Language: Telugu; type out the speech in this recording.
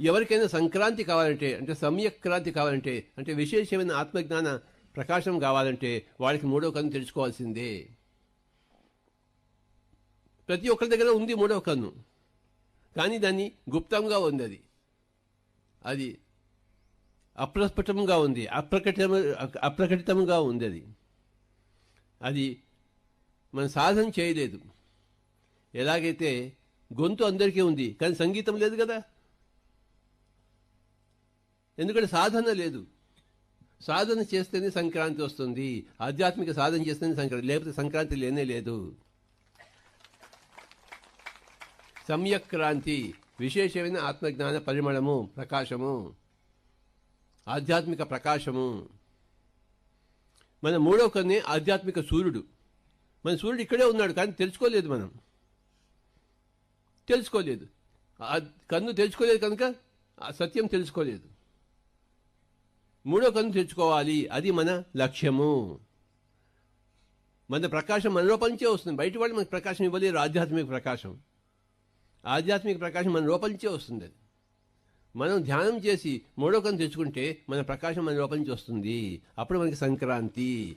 ఎవరికైనా సంక్రాంతి కావాలంటే అంటే సమ్యక్రాంతి కావాలంటే అంటే విశేషమైన ఆత్మజ్ఞాన ప్రకాశం కావాలంటే వాళ్ళకి మూడవ కన్ను తెలుసుకోవాల్సిందే. ప్రతి ఒక్కరి దగ్గర ఉంది మూడవ కన్ను. కానీ దాన్ని గుప్తంగా ఉంది అది. అది అప్రస్ఫుటంగా ఉంది అప్రకటిత అప్రకటితంగా ఉంది అది. అది మన సాధన చేయలేదు. ఎలాగైతే గొంతు అందరికీ ఉంది కానీ సంగీతం లేదు కదా? ఎందుకంటే సాధన లేదు. సాధన చేస్తేనే సంక్రాంతి వస్తుంది. ఆధ్యాత్మిక సాధన చేస్తేనే సంక్రాంతి లేకపోతే సంక్రాంతి లేనే లేదు. సమ్యక్రాంతి విశేషమైన ఆత్మజ్ఞాన పరిమళము ప్రకాశము ఆధ్యాత్మిక ప్రకాశము. మన మూడవ కొన్ని ఆధ్యాత్మిక సూర్యుడు. మన సూర్యుడు ఇక్కడే ఉన్నాడు కానీ తెలుసుకోలేదు మనం. తెలుసుకోలేదు. కన్ను తెలుసుకోలేదు కనుక సత్యం తెలుసుకోలేదు. మూడో కన్ను తెచ్చుకోవాలి. అది మన లక్ష్యము. మన ప్రకాశం మన రూపంచే వస్తుంది. బయట వాళ్ళు మనకు ప్రకాశం ఇవ్వలేరు. ఆధ్యాత్మిక ప్రకాశం. ఆధ్యాత్మిక ప్రకాశం మన రూపంచే వస్తుంది అది. మనం ధ్యానం చేసి మూడో కన్ను తెచ్చుకుంటే మన ప్రకాశం మన రూపంచి వస్తుంది. అప్పుడు మనకి సంక్రాంతి.